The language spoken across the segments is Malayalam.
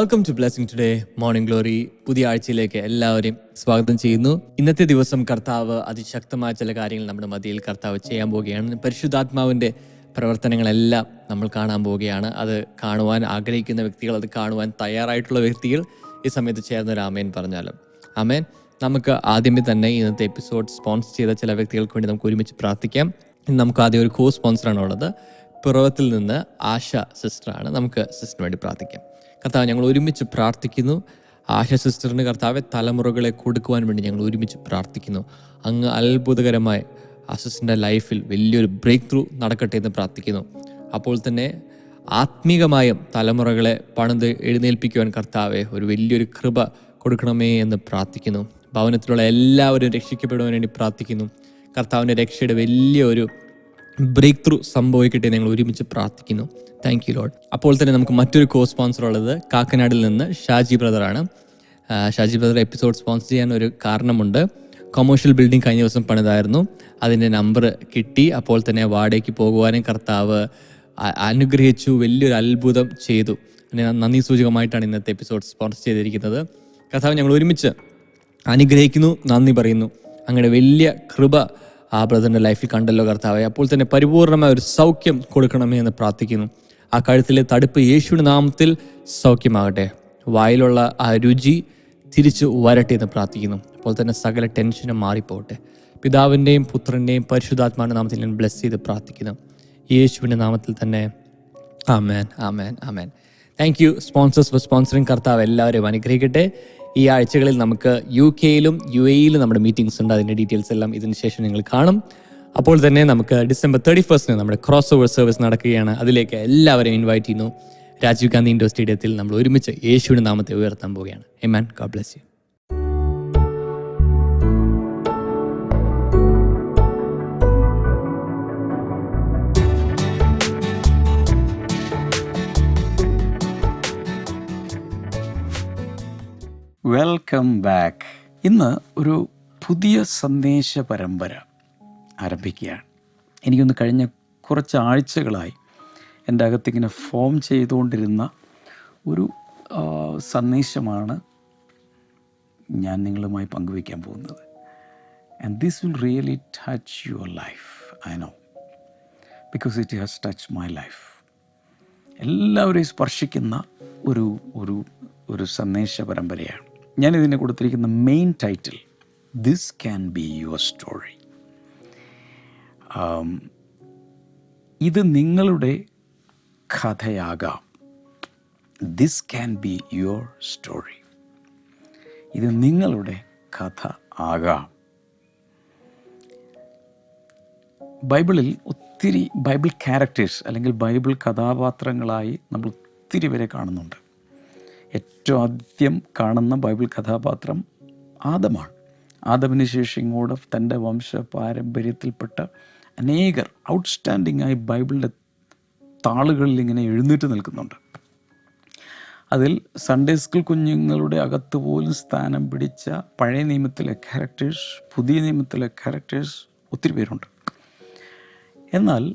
Welcome to blessing today morning glory പുതിയ ആഴ്ചയിലേക്ക് എല്ലാവരെയും സ്വാഗതം ചെയ്യുന്നു. ഇന്നത്തെ ദിവസം കർത്താവ് അതിശക്തമായ ചില കാര്യങ്ങൾ നമ്മുടെ മതിയിൽ കർത്താവ് ചെയ്യാൻ പോവുകയാണ്. പരിശുദ്ധാത്മാവിന്റെ പ്രവർത്തനങ്ങളെല്ലാം നമ്മൾ കാണാൻ പോവുകയാണ്. അത് കാണുവാൻ ആഗ്രഹിക്കുന്ന വ്യക്തികൾ അത് കാണുവാൻ തയ്യാറായിട്ടുള്ള വ്യക്തികൾ ഈ സമയത്ത് ചേർന്ന ഒരു ആമേൻ പറഞ്ഞാലും. ആമേൻ. നമുക്ക് ആദ്യമേ തന്നെ ഇന്നത്തെ എപ്പിസോഡ് സ്പോൺസർ ചെയ്ത ചില വ്യക്തികൾക്ക് വേണ്ടി നമുക്ക് ഒരുമിച്ച് പ്രാർത്ഥിക്കാം. നമുക്ക് ആദ്യം ഒരു കോ സ്പോൺസറാണ് ഉള്ളത്. പിറവത്തിൽ നിന്ന് ആശ സിസ്റ്ററാണ്. നമുക്ക് സിസ്റ്ററിന് വേണ്ടി പ്രാർത്ഥിക്കാം. കർത്താവ് ഞങ്ങൾ ഒരുമിച്ച് പ്രാർത്ഥിക്കുന്നു. ആശ സിസ്റ്ററിന് കർത്താവെ തലമുറകളെ കൊടുക്കുവാൻ വേണ്ടി ഞങ്ങൾ ഒരുമിച്ച് പ്രാർത്ഥിക്കുന്നു. അങ്ങ് അത്ഭുതകരമായി ആ സിസ്റ്ററിന്റെ ലൈഫിൽ വലിയൊരു ബ്രേക്ക് ത്രൂ നടക്കട്ടെ എന്ന് പ്രാർത്ഥിക്കുന്നു. അപ്പോൾ തന്നെ ആത്മീകമായും തലമുറകളെ പണിത് എഴുന്നേൽപ്പിക്കുവാൻ കർത്താവെ ഒരു വലിയൊരു കൃപ കൊടുക്കണമേ എന്ന് പ്രാർത്ഥിക്കുന്നു. ഭവനത്തിലുള്ള എല്ലാവരും രക്ഷിക്കപ്പെടുവാൻ വേണ്ടി പ്രാർത്ഥിക്കുന്നു. കർത്താവിന്റെ രക്ഷയുടെ വലിയൊരു ബ്രേക്ക് ത്രൂ സംഭവിക്കട്ടെ ഞങ്ങൾ ഒരുമിച്ച് പ്രാർത്ഥിക്കുന്നു. താങ്ക് യു ലോഡ് അപ്പോൾ തന്നെ നമുക്ക് മറ്റൊരു കോ സ്പോൺസർ ഉള്ളത് കാക്കനാടിൽ നിന്ന് ഷാജി ബ്രദറാണ് ഷാജി ബ്രദർ എപ്പിസോഡ് സ്പോൺസർ ചെയ്യാൻ ഒരു കാരണമുണ്ട്. കൊമേഴ്ഷ്യൽ ബിൽഡിംഗ് കഴിഞ്ഞ ദിവസം പണിതായിരുന്നു. അതിന്റെ നമ്പർ കിട്ടി. അപ്പോൾ തന്നെ വാടകയ്ക്ക് പോകുവാനും കർത്താവ് അനുഗ്രഹിച്ചു. വലിയൊരു അത്ഭുതം ചെയ്തു. നന്ദി സൂചകമായിട്ടാണ് ഇന്നത്തെ എപ്പിസോഡ് സ്പോൺസർ ചെയ്തിരിക്കുന്നത്. കർത്താവ് ഞങ്ങൾ ഒരുമിച്ച് അനുഗ്രഹിക്കുന്നു നന്ദി പറയുന്നു. അങ്ങനെ വലിയ കൃപ ആ ബ്രദറിന്റെ ലൈഫിൽ കണ്ടല്ലോ കർത്താവെ. അപ്പോൾ തന്നെ പരിപൂർണമായ ഒരു സൗഖ്യം കൊടുക്കണമേ എന്ന് പ്രാർത്ഥിക്കുന്നു. ആ കഴുത്തിലെ തടുപ്പ് യേശുവിന്റെ നാമത്തിൽ സൗഖ്യമാകട്ടെ. വായിലുള്ള ആ രുചി തിരിച്ചു വരട്ടെ എന്ന് പ്രാർത്ഥിക്കുന്നു. അപ്പോൾ തന്നെ സകല ടെൻഷനും മാറിപ്പോകട്ടെ. പിതാവിന്റെയും പുത്രന്റെയും പരിശുദ്ധാത്മാവിന്റെ നാമത്തിൽ ഞാൻ ബ്ലെസ് ചെയ്ത് പ്രാർത്ഥിക്കുന്നു. യേശുവിന്റെ നാമത്തിൽ തന്നെ. Amen amen amen. Thank you sponsors for sponsoring കർത്താവ്. എല്ലാവരെയും അനുഗ്രഹിക്കട്ടെ. ഈ ആഴ്ചകളിൽ നമുക്ക് യു കെയിലും യു എയിലും നമ്മുടെ മീറ്റിംഗ്സ് ഉണ്ട്. അതിന്റെ ഡീറ്റെയിൽസ് എല്ലാം ഇതിന് ശേഷം നിങ്ങൾ കാണും. അപ്പോൾ തന്നെ നമുക്ക് ഡിസംബർ തേർട്ടി ഫസ്റ്റിന് നമ്മുടെ ക്രോസ് ഓവർ സർവീസ് നടക്കുകയാണ്. അതിലേക്ക് എല്ലാവരെയും ഇൻവൈറ്റ് ചെയ്യുന്നു. രാജീവ് ഗാന്ധി ഇൻഡോർ സ്റ്റേഡിയത്തിൽ നമ്മൾ ഒരുമിച്ച് യേശുവിന്റെ നാമത്തെ ഉയർത്താൻ പോവുകയാണ്. Amen God bless you welcome back ഇന്ന് ഒരു പുതിയ സന്ദേശ പരമ്പര ആരംഭിക്കുകയാണ്. എനിക്കൊന്ന് കഴിഞ്ഞ കുറച്ച് ആഴ്ചകളായി എന്റെ അകത്തിങ്ങനെ ഫോം ചെയ്തുകൊണ്ടിരുന്ന ഒരു സന്ദേശമാണ് ഞാൻ നിങ്ങളുമായി പങ്കുവയ്ക്കാൻ പോകുന്നത്. And this will really touch your life I know because it has touch my life എല്ലാവരെയും സ്പർശിക്കുന്ന ഒരു ഒരു ഒരു സന്ദേശ പരമ്പരയാണ്. ഞാൻ കൊടുത്തിരിക്കുന്ന main title this can be your story ഇത് നിങ്ങളുടെ കഥയാകാം. This can be your story ഇത് നിങ്ങളുടെ കഥ ആകാം. ബൈബിളിൽ ഒത്തിരി ബൈബിൾ ക്യാരക്ടേഴ്സ് അല്ലെങ്കിൽ ബൈബിൾ കഥാപാത്രങ്ങളായി നമ്മൾ ഒത്തിരി പേരെ കാണുന്നുണ്ട്. ഏറ്റവും ആദ്യം കാണുന്ന ബൈബിൾ കഥാപാത്രം ആദമാണ്. ആദമിന് ശേഷം ഇങ്ങോട്ട് തന്റെ വംശ പാരമ്പര്യത്തിൽപ്പെട്ട അനേകർ ഔട്ട്സ്റ്റാൻഡിംഗ് ആയി ബൈബിളിന്റെ താളുകളിൽ ഇങ്ങനെ എഴുന്നേറ്റ് നിൽക്കുന്നുണ്ട്. അതിൽ സൺഡേ സ്കൂൾ കുഞ്ഞുങ്ങളുടെ അകത്ത് പോലും സ്ഥാനം പിടിച്ച പഴയ നിയമത്തിലെ ക്യാരക്ടേഴ്സ് പുതിയ നിയമത്തിലെ ക്യാരക്ടേഴ്സ് ഒത്തിരി പേരുണ്ട്. എന്നാൽ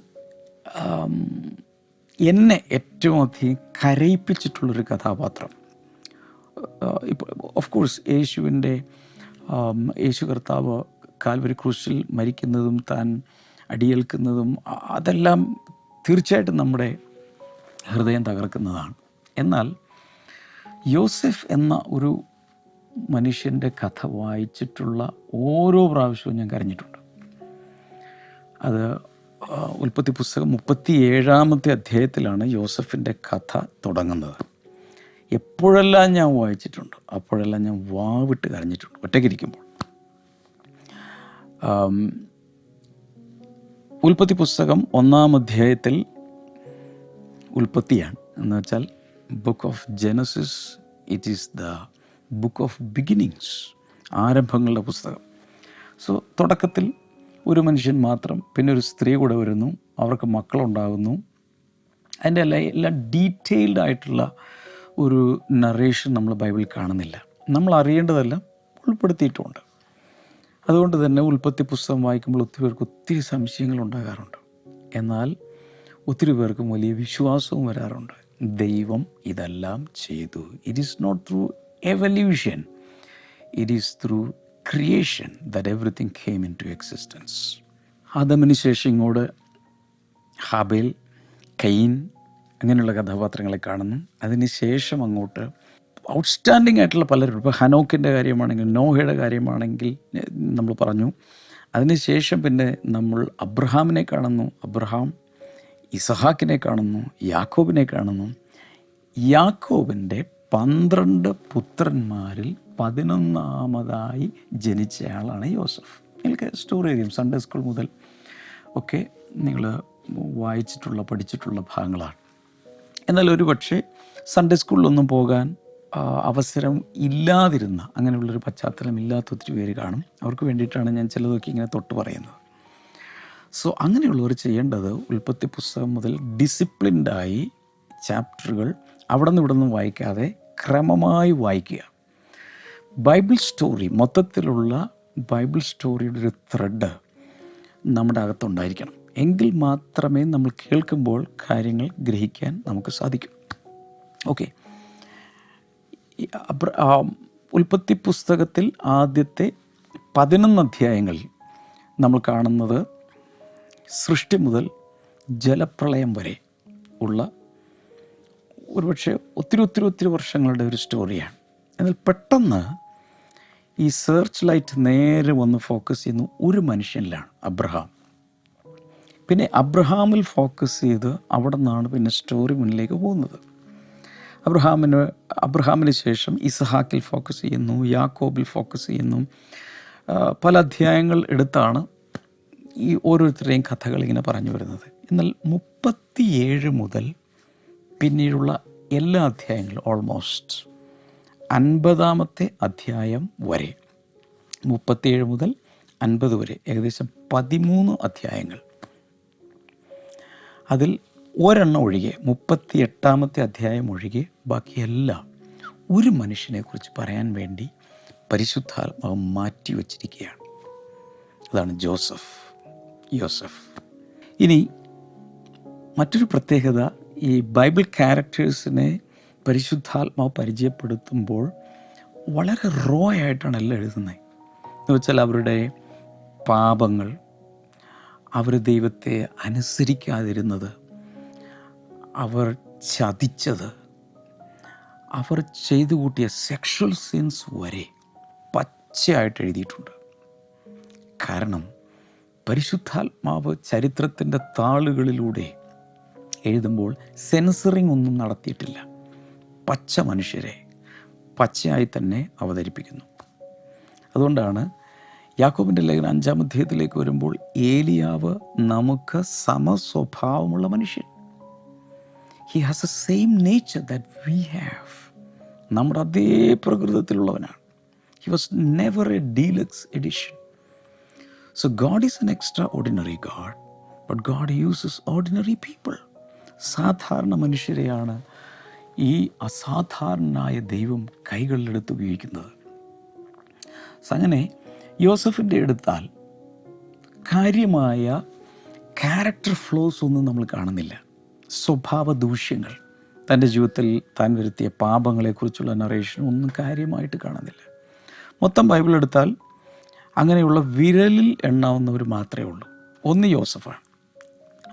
എന്നെ ഏറ്റവും അധികം കരയിപ്പിച്ചിട്ടുള്ളൊരു കഥാപാത്രം ഇപ്പോൾ ഓഫ് കോഴ്സ് യേശുവിന്റെ യേശു കർത്താവ് കാൽവരി ക്രൂശിൽ മരിക്കുന്നതും താൻ അടിയേൽക്കുന്നതും അതെല്ലാം തീർച്ചയായിട്ടും നമ്മുടെ ഹൃദയം തകർക്കുന്നതാണ്. എന്നാൽ യോസെഫ് എന്ന ഒരു മനുഷ്യന്റെ കഥ വായിച്ചിട്ടുള്ള ഓരോ പ്രാവശ്യവും ഞാൻ കരഞ്ഞിട്ടുണ്ട്. അത് ഉൽപ്പത്തി പുസ്തകം മുപ്പത്തി ഏഴാമത്തെ അധ്യായത്തിലാണ് യോസഫിന്റെ കഥ തുടങ്ങുന്നത്. എപ്പോഴെല്ലാം ഞാൻ വായിച്ചിട്ടുണ്ട് അപ്പോഴെല്ലാം ഞാൻ വാവിട്ട് കരഞ്ഞിട്ടുണ്ട് ഒറ്റയ്ക്കിരിക്കുമ്പോൾ. ഉൽപ്പത്തി പുസ്തകം ഒന്നാം അധ്യായത്തിൽ ഉൽപ്പത്തിയാണ്. എന്ന് വെച്ചാൽ book of Genesis it is the book of beginnings ആരംഭങ്ങളുടെ പുസ്തകം. സോ തുടക്കത്തിൽ ഒരു മനുഷ്യൻ മാത്രം പിന്നെ ഒരു സ്ത്രീ കൂടെ വരുന്നു അവർക്ക് മക്കളുണ്ടാകുന്നു. അതിന്റെ എല്ലാം എല്ലാം ഡീറ്റെയിൽഡ് ആയിട്ടുള്ള ഒരു നറേഷൻ നമ്മൾ ബൈബിളിൽ കാണുന്നില്ല. നമ്മൾ അറിയേണ്ടതെല്ലാം ഉൾപ്പെടുത്തിയിട്ടുണ്ട്. അതുകൊണ്ട് തന്നെ ഉൽപ്പത്തി പുസ്തകം വായിക്കുമ്പോൾ ഒത്തിരി പേർക്ക് ഒത്തിരി സംശയങ്ങൾ ഉണ്ടാകാറുണ്ട്. എന്നാൽ ഒത്തിരി പേർക്കും വലിയ വിശ്വാസവും വരാറുണ്ട്. ദൈവം ഇതെല്ലാം ചെയ്തു. It is not through evolution it is through creation that everything came in to existence ആദമിന് ശേഷം ഇങ്ങോട്ട് ഹാബേൽ കെയിൻ അങ്ങനെയുള്ള കഥാപാത്രങ്ങളെ കാണുന്നു. അതിന് ശേഷം അങ്ങോട്ട് ഔട്ട്സ്റ്റാൻഡിങ് ആയിട്ടുള്ള പലരും ഇപ്പോൾ ഹനോക്കിന്റെ കാര്യമാണെങ്കിൽ നോഹയുടെ കാര്യമാണെങ്കിൽ നമ്മൾ പറഞ്ഞു. അതിനുശേഷം പിന്നെ നമ്മൾ അബ്രഹാമിനെ കാണുന്നു. അബ്രഹാം ഇസഹാക്കിനെ കാണുന്നു. യാക്കോബിനെ കാണുന്നു. യാക്കോബിന്റെ പന്ത്രണ്ട് പുത്രന്മാരിൽ പതിനൊന്നാമതായി ജനിച്ചയാളാണ് യോസഫ്. നിങ്ങൾക്ക് സ്റ്റോറി ചെയ്യും സൺഡേ സ്കൂൾ മുതൽ. ഒക്കെ നിങ്ങൾ വായിച്ചിട്ടുള്ള പഠിച്ചിട്ടുള്ള ഭാഗങ്ങളാണ്. എന്നാൽ ഒരു പക്ഷേ സൺഡേ സ്കൂളിലൊന്നും പോകാൻ അവസരം ഇല്ലാതിരുന്ന അങ്ങനെയുള്ളൊരു പശ്ചാത്തലം ഇല്ലാത്ത ഒത്തിരി പേര് കാണും. അവർക്ക് വേണ്ടിയിട്ടാണ് ഞാൻ ചിലതൊക്കെ ഇങ്ങനെ തൊട്ട് പറയുന്നത്. സോ അങ്ങനെയുള്ളവർ ചെയ്യേണ്ടത് ഉൽപ്പത്തി പുസ്തകം മുതൽ ഡിസിപ്ലിൻഡായി ചാപ്റ്ററുകൾ അവിടെ നിന്ന് ഇവിടെ നിന്നും വായിക്കാതെ ക്രമമായി വായിക്കുക. ബൈബിൾ സ്റ്റോറി മൊത്തത്തിലുള്ള ബൈബിൾ സ്റ്റോറിയുടെ ഒരു ത്രെഡ് നമ്മുടെ അകത്തുണ്ടായിരിക്കണം. എങ്കിൽ മാത്രമേ നമ്മൾ കേൾക്കുമ്പോൾ കാര്യങ്ങൾ ഗ്രഹിക്കാൻ നമുക്ക് സാധിക്കും. ഓക്കെ ഉൽപ്പത്തി പുസ്തകത്തിൽ ആദ്യത്തെ പതിനൊന്ന് അധ്യായങ്ങളിൽ നമ്മൾ കാണുന്നത് സൃഷ്ടി മുതൽ ജലപ്രളയം വരെ ഉള്ള ഒരുപക്ഷെ ഒത്തിരി ഒത്തിരി ഒത്തിരി വർഷങ്ങളുടെ ഒരു സ്റ്റോറിയാണ് എന്നാൽ പെട്ടെന്ന് ഈ സെർച്ച് ലൈറ്റ് നേരെ വന്ന് ഫോക്കസ് ചെയ്യുന്ന ഒരു മനുഷ്യനിലാണ് അബ്രഹാം. പിന്നെ അബ്രഹാമിൽ ഫോക്കസ് ചെയ്ത് അവിടെ നിന്നാണ് പിന്നെ സ്റ്റോറി മുന്നിലേക്ക് പോകുന്നത്. അബ്രഹാമിന് അബ്രഹാമിന് ശേഷം ഇസഹാക്കിൽ ഫോക്കസ് ചെയ്യുന്നു യാക്കോബിൽ ഫോക്കസ് ചെയ്യുന്നു. പല അധ്യായങ്ങൾ എടുത്താണ് ഈ ഓരോരുത്തരുടെയും കഥകൾ ഇങ്ങനെ പറഞ്ഞു വരുന്നത്. എന്നാൽ മുപ്പത്തിയേഴ് മുതൽ പിന്നീടുള്ള എല്ലാ അധ്യായങ്ങളും ഓൾമോസ്റ്റ് അൻപതാമത്തെ അധ്യായം വരെ. മുപ്പത്തിയേഴ് മുതൽ അൻപത് വരെ. ഏകദേശം പതിമൂന്ന് അധ്യായങ്ങൾ. അതിൽ ഒരെണ്ണം ഒഴികെ മുപ്പത്തി എട്ടാമത്തെ അധ്യായം ഒഴികെ ബാക്കിയെല്ലാം ഒരു മനുഷ്യനെക്കുറിച്ച് പറയാൻ വേണ്ടി പരിശുദ്ധാത്മാവ് മാറ്റി വച്ചിരിക്കുകയാണ് അതാണ് ജോസഫ്. യോസഫ്. ഇനി മറ്റൊരു പ്രത്യേകത ഈ ബൈബിൾ ക്യാരക്ടേഴ്സിനെ പരിശുദ്ധാത്മാവ് പരിചയപ്പെടുത്തുമ്പോൾ വളരെ റോ ആയിട്ടാണ് എല്ലാം എഴുതുന്നത്. എന്ന് വെച്ചാൽ അവരുടെ പാപങ്ങൾ അവർ ദൈവത്തെ അനുസരിക്കാതിരുന്നത്. അവർ ചതിച്ചത്. അവർ ചെയ്തു കൂട്ടിയ സെക്ഷൽ സീൻസ് വരെ പച്ചയായിട്ട് എഴുതിയിട്ടുണ്ട്. കാരണം പരിശുദ്ധാത്മാവ് ചരിത്രത്തിന്റെ താളുകളിലൂടെ എഴുതുമ്പോൾ സെൻസറിങ് ഒന്നും നടത്തിയിട്ടില്ല. പച്ച മനുഷ്യരെ പച്ചയായി തന്നെ അവതരിപ്പിക്കുന്നു. അതുകൊണ്ടാണ് യാക്കോബിന്റെ ലേഖനം അഞ്ചാം അധ്യായത്തിലേക്ക് വരുമ്പോൾ ഏലിയാവ് നമുക്ക് സമസ്വഭാവമുള്ള മനുഷ്യൻ. He has a same nature that we have നമ്മുടെ അതേ പ്രകൃതത്തിലുള്ളവനാണ്. He was never a deluxe edition so God is an extraordinary God but God uses ordinary people സാധാരണ മനുഷ്യരെയാണ് ഈ അസാധാരണനായ ദൈവം കൈകളിലെടുത്ത് ഉപയോഗിക്കുന്നത്. അങ്ങനെ യോസഫിന്റെ എടുത്താൽ കാര്യമായ ക്യാരക്ടർ ഫ്ലോസ് ഒന്നും നമ്മൾ കാണുന്നില്ല. സ്വഭാവ ദൂഷ്യങ്ങൾ തന്റെ ജീവിതത്തിൽ താൻ വരുത്തിയ പാപങ്ങളെക്കുറിച്ചുള്ള നറേഷൻ ഒന്നും കാര്യമായിട്ട് കാണുന്നില്ല. മൊത്തം ബൈബിൾ എടുത്താൽ അങ്ങനെയുള്ള വിരലിൽ എണ്ണാവുന്നവർ മാത്രമേ ഉള്ളൂ. ഒന്ന് യോസഫാണ്.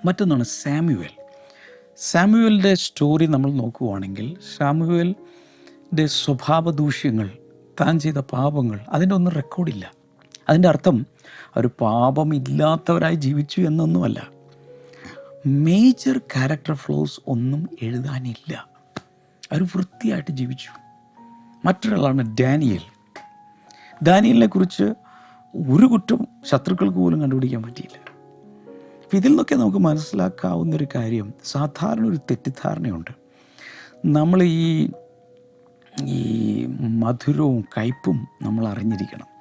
മറ്റൊന്നാണ് സാമുവൽ. സാമുവലിന്റെ സ്റ്റോറി നമ്മൾ നോക്കുകയാണെങ്കിൽ സാമുവലിന്റെ സ്വഭാവ ദൂഷ്യങ്ങൾ താൻ ചെയ്ത പാപങ്ങൾ അതിന്റെ ഒന്നും റെക്കോർഡില്ല അതിന്റെ അർത്ഥം അവർ പാപമില്ലാത്തവരായി ജീവിച്ചു എന്നൊന്നുമല്ല. മേജർ ക്യാരക്ടർ ഫ്ലോസ് ഒന്നും എഴുതാനില്ല. അവർ വൃത്തിയായിട്ട് ജീവിച്ചു. മറ്റൊരാളാണ് ഡാനിയൽ. ഡാനിയലിനെ കുറിച്ച് ഒരു കുറ്റം ശത്രുക്കൾക്ക് പോലും കണ്ടുപിടിക്കാൻ പറ്റിയില്ല. അപ്പം ഇതിൽ നിന്നൊക്കെ നമുക്ക് മനസ്സിലാക്കാവുന്ന ഒരു കാര്യം സാധാരണ ഒരു തെറ്റിദ്ധാരണയുണ്ട്. നമ്മൾ ഈ ഈ മധുരവും കയ്പും നമ്മൾ അറിഞ്ഞിരിക്കണം.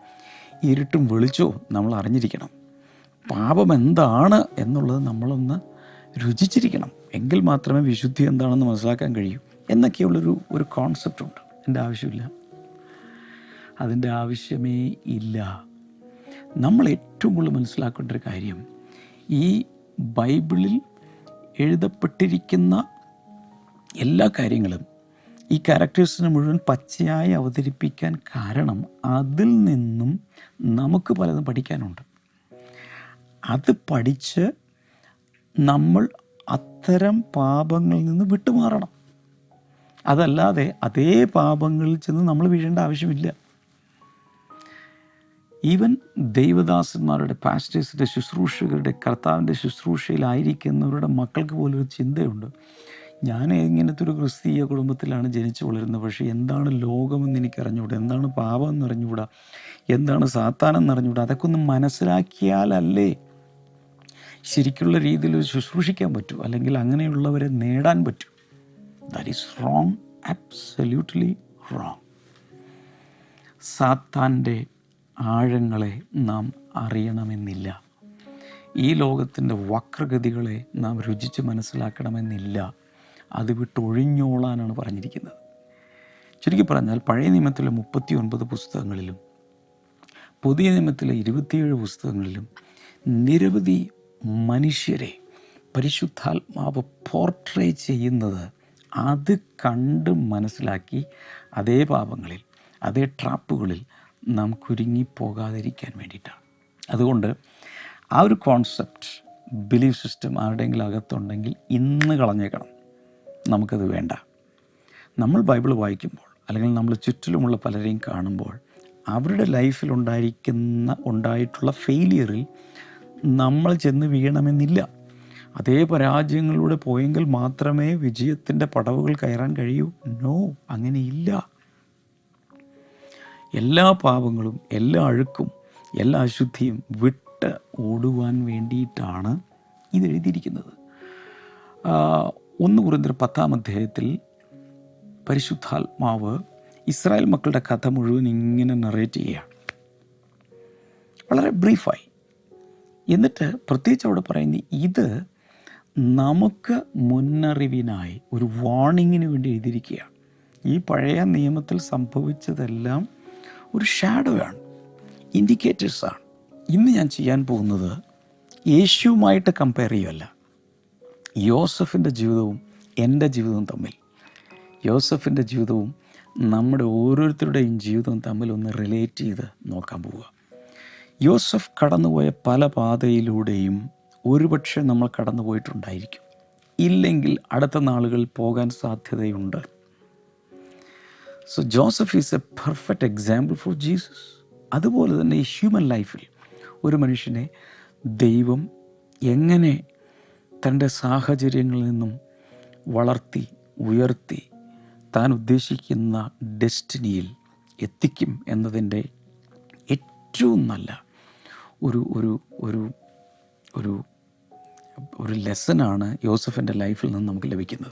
ഇരുട്ടും വെളിച്ചവും നമ്മൾ അറിഞ്ഞിരിക്കണം. പാപം എന്താണ് എന്നുള്ളത് നമ്മളൊന്ന് രുചിച്ചിരിക്കണം. എങ്കിൽ മാത്രമേ വിശുദ്ധി എന്താണെന്ന് മനസ്സിലാക്കാൻ കഴിയൂ. എന്നൊക്കെയുള്ളൊരു ഒരു കോൺസെപ്റ്റ് ഉണ്ട്. എന്റെ ആവശ്യമില്ല. അതിന്റെ ആവശ്യമേ ഇല്ല. നമ്മൾ ഏറ്റവും കൂടുതൽ മനസ്സിലാക്കേണ്ട ഒരു കാര്യം ഈ ബൈബിളിൽ എഴുതപ്പെട്ടിരിക്കുന്ന എല്ലാ കാര്യങ്ങളും ഈ ക്യാരക്ടേഴ്സിനെ മുഴുവൻ പച്ചയായി അവതരിപ്പിക്കാൻ കാരണം അതിൽ നിന്നും നമുക്ക് പലതും പഠിക്കാനുണ്ട്. അത് പഠിച്ച് നമ്മൾ അത്തരം പാപങ്ങളിൽ നിന്ന് വിട്ടുമാറണം. അതല്ലാതെ അതേ പാപങ്ങളിൽ ചെന്ന് നമ്മൾ വീഴേണ്ട ആവശ്യമില്ല. ഈവൻ ദൈവദാസന്മാരുടെ പാസ്റ്റേഴ്സിന്റെ ശുശ്രൂഷകരുടെ കർത്താവിന്റെ ശുശ്രൂഷയിലായിരിക്കുന്നവരുടെ മക്കൾക്ക് പോലൊരു ചിന്തയുണ്ട്. ഞാൻ ഇങ്ങനത്തെ ഒരു ക്രിസ്തീയ കുടുംബത്തിലാണ് ജനിച്ചു വളരുന്നത്. പക്ഷേ എന്താണ് ലോകമെന്ന് എനിക്ക് അറിഞ്ഞുകൂടാ എന്താണ് പാപം എന്ന് അറിഞ്ഞുകൂടാ എന്താണ് സാത്താനെന്ന് അറിഞ്ഞുകൂടാ അതൊക്കെ ഒന്ന് മനസ്സിലാക്കിയാലല്ലേ ശരിക്കുള്ള രീതിയിൽ ശുശ്രൂഷിക്കാൻ പറ്റൂ. അല്ലെങ്കിൽ അങ്ങനെയുള്ളവരെ നേടാൻ പറ്റൂ. That is wrong absolutely wrong സാത്താന്റെ ആഴങ്ങളെ നാം അറിയണമെന്നില്ല. ഈ ലോകത്തിന്റെ വക്രഗതികളെ നാം രുചിച്ച് മനസ്സിലാക്കണമെന്നില്ല. അത് വിട്ടൊഴിഞ്ഞോളാനാണ് പറഞ്ഞിരിക്കുന്നത്. ചുരുക്കി പറഞ്ഞാൽ പഴയ നിയമത്തിലെ മുപ്പത്തി ഒൻപത് പുസ്തകങ്ങളിലും പുതിയ നിയമത്തിലെ ഇരുപത്തിയേഴ് പുസ്തകങ്ങളിലും നിരവധി മനുഷ്യരെ പരിശുദ്ധാത്മാവ് പോർട്രേ ചെയ്യുന്നത് അത് കണ്ട് മനസ്സിലാക്കി അതേ പാപങ്ങളിൽ അതേ ട്രാപ്പുകളിൽ നാം കുരുങ്ങിപ്പോകാതിരിക്കാൻ വേണ്ടിയിട്ടാണ്. അതുകൊണ്ട് ആ ഒരു കോൺസെപ്റ്റ് ബിലീഫ് സിസ്റ്റം ആരുടെയെങ്കിലും അകത്തുണ്ടെങ്കിൽ ഇന്ന് കളഞ്ഞേക്കണം. നമുക്കത് വേണ്ട. നമ്മൾ ബൈബിൾ വായിക്കുമ്പോൾ അല്ലെങ്കിൽ നമ്മൾ ചുറ്റിലുമുള്ള പലരെയും കാണുമ്പോൾ അവരുടെ ലൈഫിൽ ഉണ്ടായിരിക്കുന്ന ഉണ്ടായിട്ടുള്ള ഫെയിലിയറിൽ നമ്മൾ ചെന്ന് വീഴണമെന്നില്ല. അതേ പരാജയങ്ങളിലൂടെ പോയെങ്കിൽ മാത്രമേ വിജയത്തിന്റെ പടവുകൾ കയറാൻ കഴിയൂ. നോ അങ്ങനെയില്ല. എല്ലാ പാപങ്ങളും എല്ലാ അഴുക്കും എല്ലാ അശുദ്ധിയും വിട്ട് ഓടുവാൻ വേണ്ടിയിട്ടാണ് ഇത് എഴുതിയിരിക്കുന്നത്. ഒന്ന് കുറിന്തർ പത്താം അധ്യായത്തിൽ പരിശുദ്ധാത്മാവ് ഇസ്രായേൽ മക്കളുടെ കഥ മുഴുവൻ ഇങ്ങനെ നറേറ്റ് ചെയ്യുകയാണ് വളരെ ബ്രീഫായി എന്നിട്ട് പ്രത്യേകിച്ച് അവിടെ പറയുന്നത് ഇത് നമുക്ക് മുന്നറിവിനായി ഒരു വാണിങ്ങിന് വേണ്ടി എഴുതിയിരിക്കുകയാണ് ഈ പഴയ നിയമത്തിൽ സംഭവിച്ചതെല്ലാം ഒരു ഷാഡോ ആണ് ഇൻഡിക്കേറ്റേഴ്സാണ് ഇന്ന് ഞാൻ ചെയ്യാൻ പോകുന്നത് യേശുവുമായിട്ട് കമ്പയർ ചെയ്യുമല്ല യോസഫിന്റെ ജീവിതവും എന്റെ ജീവിതവും തമ്മിൽ. യോസഫിന്റെ ജീവിതവും നമ്മുടെ ഓരോരുത്തരുടെയും ജീവിതവും തമ്മിൽ ഒന്ന് റിലേറ്റ് ചെയ്ത് നോക്കാൻ പോവുക. യോസഫ് കടന്നുപോയ പല പാതയിലൂടെയും ഒരുപക്ഷെ നമ്മൾ കടന്നു പോയിട്ടുണ്ടായിരിക്കും ഇല്ലെങ്കിൽ അടുത്ത നാളുകളിൽ പോകാൻ സാധ്യതയുണ്ട്. So Joseph is a perfect example for Jesus അതുപോലെ തന്നെ ഈ ഹ്യൂമൻ ലൈഫിൽ ഒരു മനുഷ്യനെ ദൈവം എങ്ങനെ തന്റെ സാഹചര്യങ്ങളിൽ നിന്നും വളർത്തി ഉയർത്തി താൻ ഉദ്ദേശിക്കുന്ന ഡെസ്റ്റിനിയിൽ എത്തിക്കും എന്നതിന്റെ ഏറ്റവും നല്ല ഒരു ഒരു ഒരു ഒരു ഒരു ലെസനാണ് യോസഫിന്റെ ലൈഫിൽ നിന്ന് നമുക്ക് ലഭിക്കുന്നത്.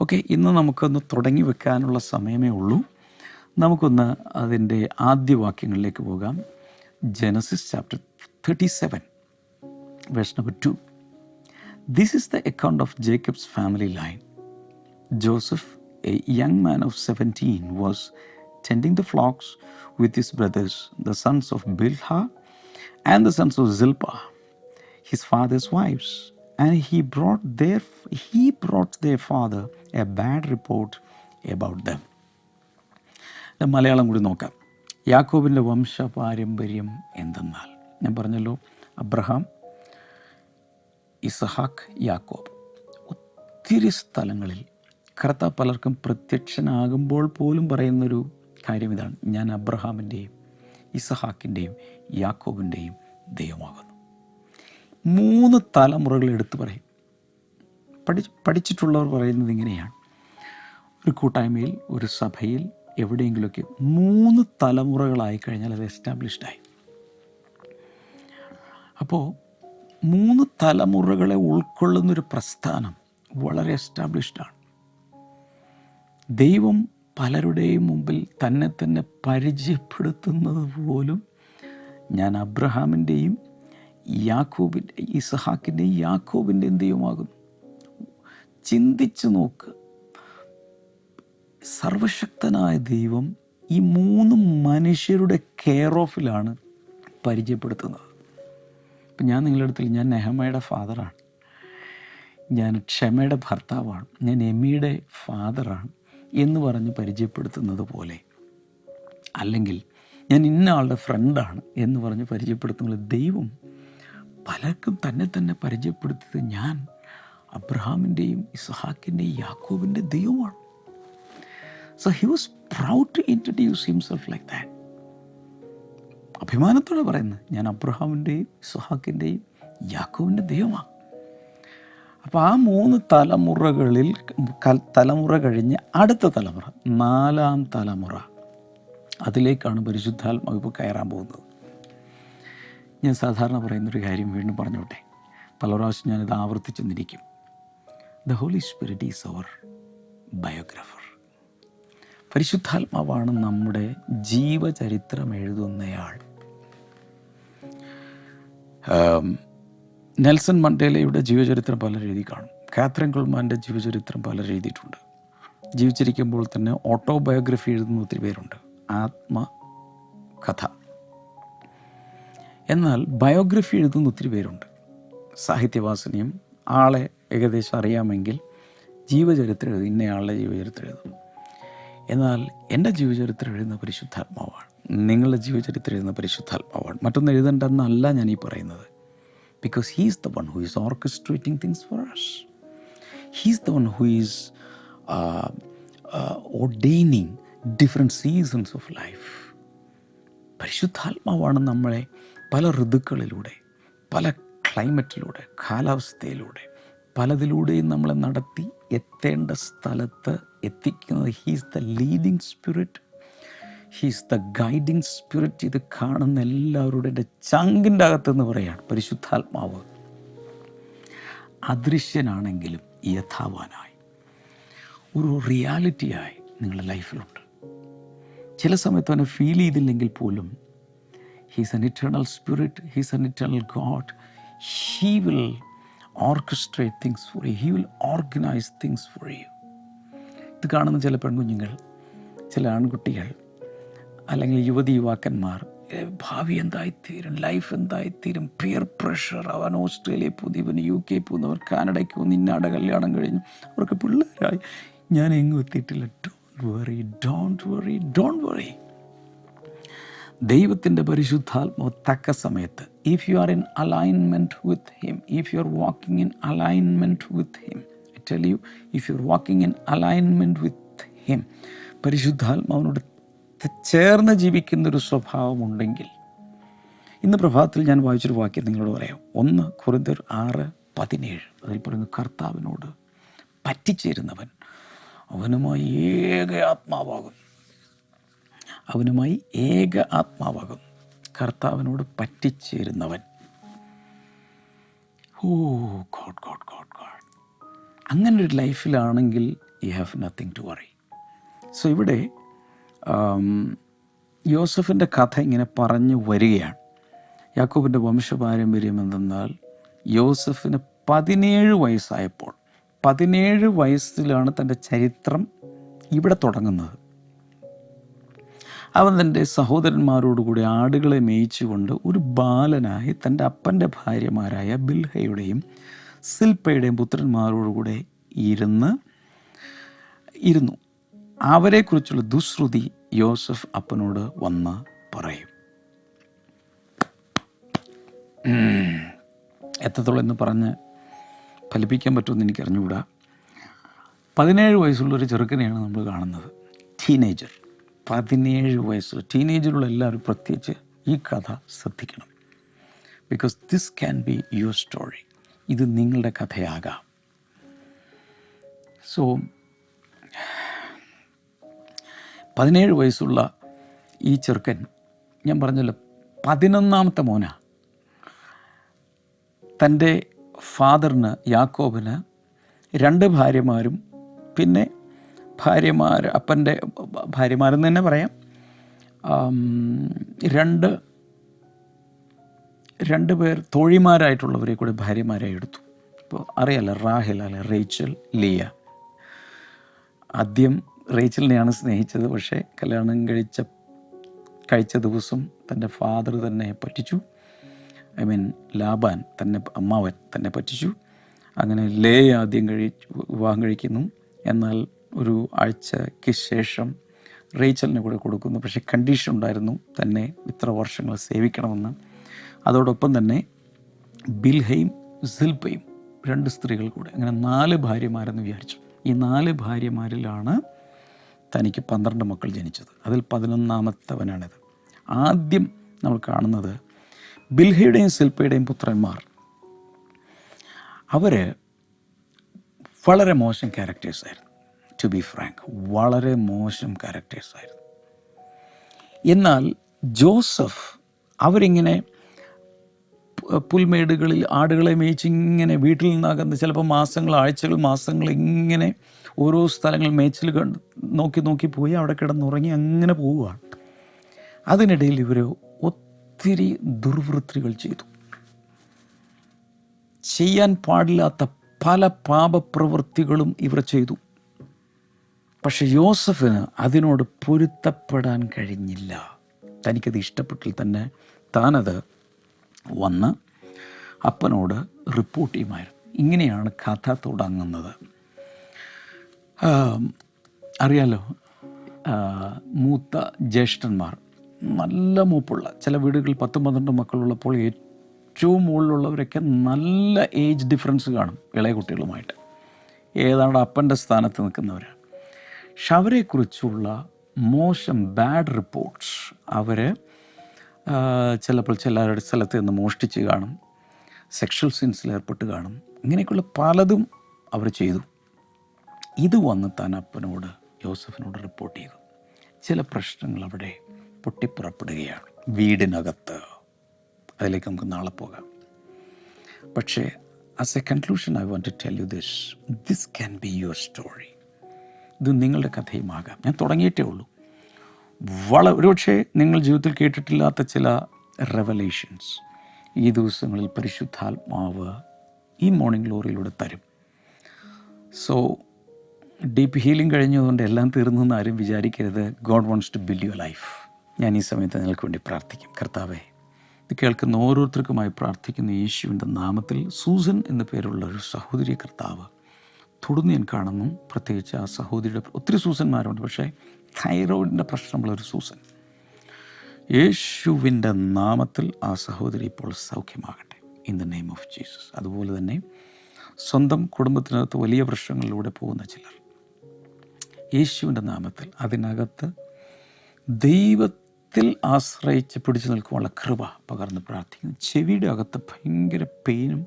ഓക്കെ ഇന്ന് നമുക്കൊന്ന് തുടങ്ങി വെക്കാനുള്ള സമയമേ ഉള്ളൂ. നമുക്കൊന്ന് അതിന്റെ ആദ്യ വാക്യങ്ങളിലേക്ക് പോകാം. Genesis chapter thirty seven verse number two this is the account of Jacob's family line. Joseph, a young man of 17, was tending the flocks with his brothers, the sons of Bilhah and the sons of Zilpah, his father's wives. And he brought their he brought their father a bad report about them. Malayalam കൂടി നോക്കാം യാക്കോബിന്റെ വംശ പാരമ്പര്യം എന്തെന്നാൽ ഞാൻ പറഞ്ഞല്ലോ അബ്രഹാം ഇസഹാക്ക് യാക്കോബ്. ഒത്തിരി സ്ഥലങ്ങളിൽ കർത്ത പലർക്കും പ്രത്യക്ഷനാകുമ്പോൾ പോലും പറയുന്നൊരു കാര്യം ഇതാണ് ഞാൻ അബ്രഹാമിന്റെയും ഇസഹാക്കിന്റെയും യാക്കോബിന്റെയും ദൈവമാകുന്നു. മൂന്ന് തലമുറകൾ എടുത്തു പറയും. പഠി പഠിച്ചിട്ടുള്ളവർ പറയുന്നത് ഇങ്ങനെയാണ്. ഒരു കൂട്ടായ്മയിൽ ഒരു സഭയിൽ എവിടെയെങ്കിലുമൊക്കെ മൂന്ന് തലമുറകളായി കഴിഞ്ഞാൽ അത് എസ്റ്റാബ്ലിഷ്ഡായി അപ്പോൾ മൂന്ന് തലമുറകളെ ഉൾക്കൊള്ളുന്നൊരു പ്രസ്ഥാനം വളരെ എസ്റ്റാബ്ലിഷ്ഡാണ് ദൈവം പലരുടെയും മുമ്പിൽ തന്നെ തന്നെ പരിചയപ്പെടുത്തുന്നത് പോലും ഞാൻ അബ്രഹാമിന്റെയും യാക്കോബിന്റെ ഇസഹാക്കിന്റെയും യാക്കോബിന്റെയും ദൈവമാകുന്നു. ചിന്തിച്ചു നോക്ക്. സർവശക്തനായ ദൈവം ഈ മൂന്ന് മനുഷ്യരുടെ കെയർ ഓഫിലാണ് പരിചയപ്പെടുത്തുന്നത്. ഇപ്പം ഞാൻ നിങ്ങളുടെ അടുത്തിൽ ഞാൻ നെഹമയുടെ ഫാദറാണ്. ഞാൻ ക്ഷമയുടെ ഭർത്താവാണ്. ഞാൻ എമിയുടെ ഫാദറാണ് എന്ന് പറഞ്ഞ് പരിചയപ്പെടുത്തുന്നത് പോലെ. അല്ലെങ്കിൽ ഞാൻ ഇന്ന ആളുടെ ഫ്രണ്ടാണ് എന്ന് പറഞ്ഞ് പരിചയപ്പെടുത്തുന്നത് ദൈവം പലർക്കും തന്നെ തന്നെ പരിചയപ്പെടുത്തിയത് ഞാൻ അബ്രഹാമിന്റെയും ഇസ്ഹാക്കിന്റെയും യാക്കോബിന്റെ ദൈവമാണ്. So he was proud to introduce himself like that അഭിമാനത്തോടെ പറയുന്നത് ഞാൻ അബ്രഹാമിന്റെയും ഇസ്ഹാക്കിന്റെയും യാക്കോവിന്റെ ദൈവമാണ്. അപ്പോൾ ആ മൂന്ന് തലമുറകളിൽ തലമുറ കഴിഞ്ഞ് അടുത്ത തലമുറ നാലാം തലമുറ അതിലേക്കാണ് പരിശുദ്ധാത്മാവ് ഇപ്പോൾ കയറാൻ പോകുന്നത്. ഞാൻ സാധാരണ പറയുന്നൊരു കാര്യം വീണ്ടും പറഞ്ഞോട്ടെ. പല പ്രാവശ്യം ഞാനിത് ആവർത്തിച്ചെന്നിരിക്കും. The Holy Spirit is our biographer പരിശുദ്ധാത്മാവാണ് നമ്മുടെ ജീവചരിത്രം എഴുതുന്നയാൾ. നെൽസൺ മണ്ടേലയുടെ ജീവചരിത്രം പല രീതി കാണും. കാത്രിൻ കുൾമാന്റെ ജീവചരിത്രം പല എഴുതിയിട്ടുണ്ട് ജീവിച്ചിരിക്കുമ്പോൾ തന്നെ ഓട്ടോബയോഗ്രഫി എഴുതുന്ന ഒത്തിരി പേരുണ്ട്. ആത്മകഥ. എന്നാൽ ബയോഗ്രഫി എഴുതുന്ന ഒത്തിരി പേരുണ്ട്. സാഹിത്യവാസനയും ആളെ ഏകദേശം അറിയാമെങ്കിൽ ജീവചരിത്രം എഴുതും. ഇന്നയാളുടെ ജീവചരിത്രം എഴുതും. എന്നാൽ എന്റെ ജീവചരിത്രം എഴുതുന്ന പരിശുദ്ധാത്മാവാണ്. നിങ്ങളുടെ ജീവചരിത്രം എഴുതുന്ന പരിശുദ്ധാത്മാവാണ്. മറ്റൊന്ന് എഴുതണ്ടെന്നല്ല ഞാൻ ഈ പറയുന്നത്. Because he's the one who is orchestrating things for us he's the one who is ordaining different seasons of life പരിശുദ്ധാത്മാവാണ് നമ്മളെ പല ഋതുക്കളിലൂടെ പല ക്ലൈമറ്റിലൂടെ കാലാവസ്ഥയിലൂടെ പലതിലൂടെയും നമ്മളെ നടത്തി എത്തേണ്ട സ്ഥലത്ത് എത്തിക്കുന്നത്. He's the leading spirit he's the guiding spirit ഇത് കാണുന്ന എല്ലാവരുടെ ചങ്കിന്റെ അകത്തെന്ന് പറയാണ് പരിശുദ്ധാത്മാവ്. അദൃശ്യനാണെങ്കിലും യഥാവാനായി. ഒരു റിയാലിറ്റിയായി നിങ്ങളുടെ ലൈഫിലുണ്ട്. ചില സമയത്ത് അവനെ ഫീൽ ചെയ്തില്ലെങ്കിൽ പോലും he's an eternal spirit he's an eternal God he will orchestrate things for you he will organise things for you ഇത് കാണുന്ന ചില പെൺകുഞ്ഞുങ്ങൾ ചില ആൺകുട്ടികൾ അല്ലെങ്കിൽ യുവതി യുവാക്കന്മാർ ഭാവി എന്തായിത്തീരും? ലൈഫ് എന്തായിത്തീരും? പിയർ പ്രഷർ അവൻ ഓസ്ട്രേലിയ ഇവൻ യു കെ പോകുന്നവർ കാനഡയ്ക്ക് പോകുന്നു ഇന്നാടെ കല്യാണം കഴിഞ്ഞു. അവർക്ക് പിള്ളേരായി. ഞാൻ എങ്ങും എത്തിയിട്ടില്ല. Don't worry don't worry don't worry ദൈവത്തിന്റെ പരിശുദ്ധാത്മാവ് തക്ക സമയത്ത് if you are in alignment with him if you are walking in alignment with him I tell you if you are walking in alignment with him പരിശുദ്ധാത്മാവിനോട് ചേർന്ന് ജീവിക്കുന്നൊരു സ്വഭാവമുണ്ടെങ്കിൽ ഇന്ന് പ്രഭാതത്തിൽ ഞാൻ വായിച്ചൊരു വാക്യം നിങ്ങളോട് പറയാം. ഒന്ന് കുറിന്തർ ആറ് പതിനേഴ്. അതിൽ പറയുന്നു കർത്താവിനോട് പറ്റിച്ചേരുന്നവൻ അവനുമായി ഏക ആത്മാവാകും. അവനുമായി ഏക ആത്മാവാകും. കർത്താവിനോട് പറ്റിച്ചേരുന്നവൻ. Oh God God God God. അങ്ങനെ ഒരു ലൈഫിലാണെങ്കിൽ you have nothing to worry. So ഇവിടെ യോസഫിന്റെ കഥ ഇങ്ങനെ പറഞ്ഞു വരികയാണ്. യാക്കൂബിന്റെ വംശപാരമ്പര്യം എന്തെന്നാൽ യോസഫിന് പതിനേഴ് വയസ്സായപ്പോൾ പതിനേഴ് വയസ്സിലാണ് തന്റെ ചരിത്രം ഇവിടെ തുടങ്ങുന്നത്. അവൻ തന്റെ സഹോദരന്മാരോടുകൂടി ആടുകളെ മേയിച്ചുകൊണ്ട് ഒരു ബാലനായി തന്റെ അപ്പന്റെ ഭാര്യമാരായ ബിൽഹയുടെയും സിൽപ്പയുടെയും പുത്രന്മാരോടുകൂടെ ഇരുന്ന് ഇരുന്നു. അവരെക്കുറിച്ചുള്ള ദുശ്രുതി യോസഫ് അപ്പനോട് വന്ന് പറയും. എത്രത്തോളം എന്ന് പറഞ്ഞ് ഫലിപ്പിക്കാൻ പറ്റുമെന്ന് എനിക്ക് അറിഞ്ഞുകൂടാ പതിനേഴ് വയസ്സുള്ളൊരു ചെറുക്കനെയാണ് നമ്മൾ കാണുന്നത് ടീനേജർ പതിനേഴ് വയസ്സ് ടീനേജറുള്ള എല്ലാവരും പ്രത്യേകിച്ച് ഈ കഥ ശ്രദ്ധിക്കണം. Because this can be your story ഇത് നിങ്ങളുടെ കഥയാകാം. സോ പതിനേഴ് വയസ്സുള്ള ഈ ചെറുക്കൻ ഞാൻ പറഞ്ഞല്ലോ പതിനൊന്നാമത്തെ മോന. തന്റെ ഫാദറിന് യാക്കോബിന് രണ്ട് ഭാര്യമാരും പിന്നെ ഭാര്യമാർ അപ്പന്റെ ഭാര്യമാരെന്ന് തന്നെ പറയാം. രണ്ട് രണ്ട് പേർ തോഴിമാരായിട്ടുള്ളവരെ കൂടെ ഭാര്യമാരായി എടുത്തു. ഇപ്പോൾ അറിയാലോ റാഹിൽ അല്ലെ റേച്ചൽ ലിയ. ആദ്യം റേച്ചലിനെയാണ് സ്നേഹിച്ചത്. പക്ഷേ കല്യാണം കഴിച്ച കഴിച്ച ദിവസം തന്റെ ഫാദർ തന്നെ പറ്റിച്ചു. ഐ മീൻ ലാബാൻ തന്നെ അമ്മാവൻ തന്നെ പറ്റിച്ചു. അങ്ങനെ ലേ ആദ്യം കഴി വിവാഹം കഴിക്കുന്നു. എന്നാൽ ഒരു ആഴ്ചയ്ക്ക് ശേഷം റേച്ചലിന് കൂടെ കൊടുക്കുന്നു. പക്ഷേ കണ്ടീഷൻ ഉണ്ടായിരുന്നു തന്നെ ഇത്ര വർഷങ്ങൾ സേവിക്കണമെന്ന്. അതോടൊപ്പം തന്നെ ബിൽഹയും സിൽപ്പയും രണ്ട് സ്ത്രീകൾ കൂടെ. അങ്ങനെ നാല് ഭാര്യമാരെന്ന് വിചാരിച്ചു. ഈ നാല് ഭാര്യമാരിലാണ് തനിക്ക് പന്ത്രണ്ട് മക്കൾ ജനിച്ചത്. അതിൽ പതിനൊന്നാമത്തവനാണിത്. ആദ്യം നമ്മൾ കാണുന്നത് ബിൽഹയുടെയും സിൽപ്പയുടെയും പുത്രന്മാർ. അവർ വളരെ മോശം ക്യാരക്ടേഴ്സ് ആയിരുന്നു. ടു ബി ഫ്രാങ്ക് വളരെ മോശം ക്യാരക്ടേഴ്സ് ആയിരുന്നു. എന്നാൽ ജോസഫ് അവരിങ്ങനെ പുൽമേടുകളിൽ ആടുകളെ മേയിച്ച് ഇങ്ങനെ വീട്ടിൽ നിന്നാകുന്ന ചിലപ്പോൾ മാസങ്ങൾ ആഴ്ചകൾ മാസങ്ങൾ ഇങ്ങനെ ഓരോ സ്ഥലങ്ങൾ മേച്ചിൽ കണ്ട് നോക്കി നോക്കി പോയി അവിടെ കിടന്നുറങ്ങി അങ്ങനെ പോവുകയാണ്. അതിനിടയിൽ ഇവർ ഒത്തിരി ദുർവൃത്തികൾ ചെയ്തു. ചെയ്യാൻ പാടില്ലാത്ത പല പാപപ്രവൃത്തികളും ഇവർ ചെയ്തു. പക്ഷെ യോസഫിന് അതിനോട് പൊരുത്തപ്പെടാൻ കഴിഞ്ഞില്ല. തനിക്കത് ഇഷ്ടപ്പെട്ടിൽ തന്നെ താനത് വന്ന് അപ്പനോട് റിപ്പോർട്ട് ചെയ്യുമായിരുന്നു. ഇങ്ങനെയാണ് കഥ തുടങ്ങുന്നത്. അറിയാലോ മൂത്ത ജ്യേഷ്ഠന്മാർ നല്ല മൂപ്പുള്ള ചില വീടുകളിൽ പത്തും പന്ത്രണ്ടും മക്കളുള്ളപ്പോൾ ഏറ്റവും മുകളിലുള്ളവരൊക്കെ നല്ല ഏജ് ഡിഫറൻസ് കാണും ഇളയ കുട്ടികളുമായിട്ട്. ഏതാണ്ട് അപ്പന്റെ സ്ഥാനത്ത് നിൽക്കുന്നവരാണ് പക്ഷെ അവരെക്കുറിച്ചുള്ള മോശം ബാഡ് റിപ്പോർട്ട്സ് അവർ ചിലപ്പോൾ ചിലരുടെ സ്ഥലത്ത് നിന്ന് മോഷ്ടിച്ച് കാണും സെക്ഷൽ സീൻസിൽ ഏർപ്പെട്ട് കാണും ഇങ്ങനെയൊക്കെയുള്ള പലതും അവർ ചെയ്തു. ഇത് വന്ന് താൻ അപ്പനോട് ജോസഫിനോട് റിപ്പോർട്ട് ചെയ്തു. ചില പ്രശ്നങ്ങൾ അവിടെ പൊട്ടിപ്പുറപ്പെടുകയാണ് വീടിനകത്ത്. അതിലേക്ക് നമുക്ക് നാളെ പോകാം. പക്ഷേ as a conclusion I want to tell you this this can be your story ഇത് നിങ്ങളുടെ കഥയുമാകാം. ഞാൻ തുടങ്ങിയിട്ടേ ഉള്ളൂ. വള ഒരുപക്ഷെ നിങ്ങൾ ജീവിതത്തിൽ കേട്ടിട്ടില്ലാത്ത ചില റെവലേഷൻസ് ഈ ദിവസങ്ങളിൽ പരിശുദ്ധാത്മാവ് ഈ മോർണിംഗ് ഗ്ലോറിയിലൂടെ തരും. സോ ഡീപ്പ് ഹീലിംഗ് കഴിഞ്ഞതുകൊണ്ട് എല്ലാം തീർന്നു എന്ന് ആരും വിചാരിക്കരുത്. God wants to build your life. ഞാൻ ഈ സമയത്ത് നിങ്ങൾക്ക് വേണ്ടി പ്രാർത്ഥിക്കും. കർത്താവേ ഇത് കേൾക്കുന്ന ഓരോരുത്തർക്കുമായി പ്രാർത്ഥിക്കുന്ന യേശുവിന്റെ നാമത്തിൽ സൂസൻ എന്ന പേരുള്ള ഒരു സഹോദരി കർത്താവ് തുടർന്ന് ഞാൻ കാണുന്നു. പ്രത്യേകിച്ച് ആ സഹോദരിയുടെ ഒത്തിരി സൂസന്മാരുണ്ട് പക്ഷേ തൈറോയിഡിന്റെ പ്രശ്നമുള്ള ഒരു സൂസൻ. യേശുവിന്റെ നാമത്തിൽ ആ സഹോദരി ഇപ്പോൾ സൗഖ്യമാകട്ടെ. In the name of Jesus അതുപോലെ തന്നെ സ്വന്തം കുടുംബത്തിനകത്ത് വലിയ പ്രശ്നങ്ങളിലൂടെ പോകുന്ന ചിലർ. യേശുവിന്റെ നാമത്തിൽ അതിനകത്ത് ദൈവത്തിൽ ആശ്രയിച്ച് പിടിച്ചു നിൽക്കുവാനുള്ള കൃപ പകർന്ന് പ്രാർത്ഥിക്കുന്നു. ചെവിയുടെ അകത്ത് ഭയങ്കര പെയിനും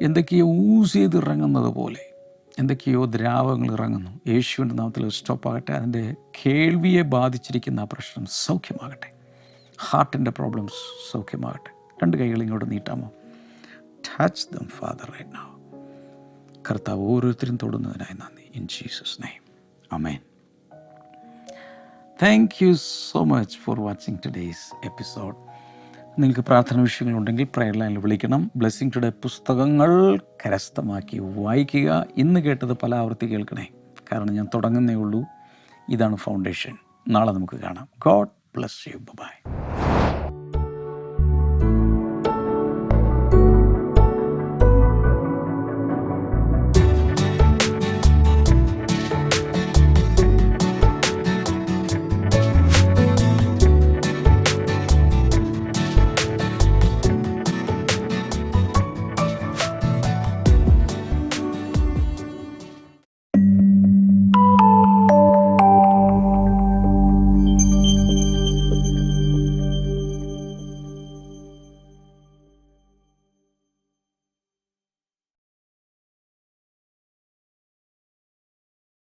എന്തൊക്കെയോ ഊസ് ചെയ്ത് ഇറങ്ങുന്നത് പോലെ എന്തൊക്കെയോ ദ്രാവകങ്ങൾ ഇറങ്ങുന്നു. യേശുവിന്റെ നാമത്തിൽ സ്റ്റോപ്പ് ആകട്ടെ. അതിന്റെ കേൾവിയെ ബാധിച്ചിരിക്കുന്ന ആ പ്രശ്നം സൗഖ്യമാകട്ടെ. ഹാർട്ടിന്റെ പ്രോബ്ലംസ് സൗഖ്യമാകട്ടെ. രണ്ട് കൈകൾ ഇങ്ങോട്ട് നീട്ടാമോ? Touch them Father right now കർത്താവ് ഓരോരുത്തരും തൊടുന്നതിനായി നന്ദി. In Jesus name amen thank you so much for watching today's episode നിങ്ങൾക്ക് പ്രാർത്ഥന വിഷയങ്ങളുണ്ടെങ്കിൽ പ്രയർ ലൈനിൽ വിളിക്കണം. ബ്ലെസ്സിങ് ടുഡേ പുസ്തകങ്ങൾ കരസ്ഥമാക്കി വായിക്കുക. ഇന്ന് കേട്ടത് പല ആവർത്തി കേൾക്കണേ. കാരണം ഞാൻ തുടങ്ങുന്നേ ഉള്ളൂ. ഇതാണ് ഫൗണ്ടേഷൻ നാളെ നമുക്ക് കാണാം. God bless U by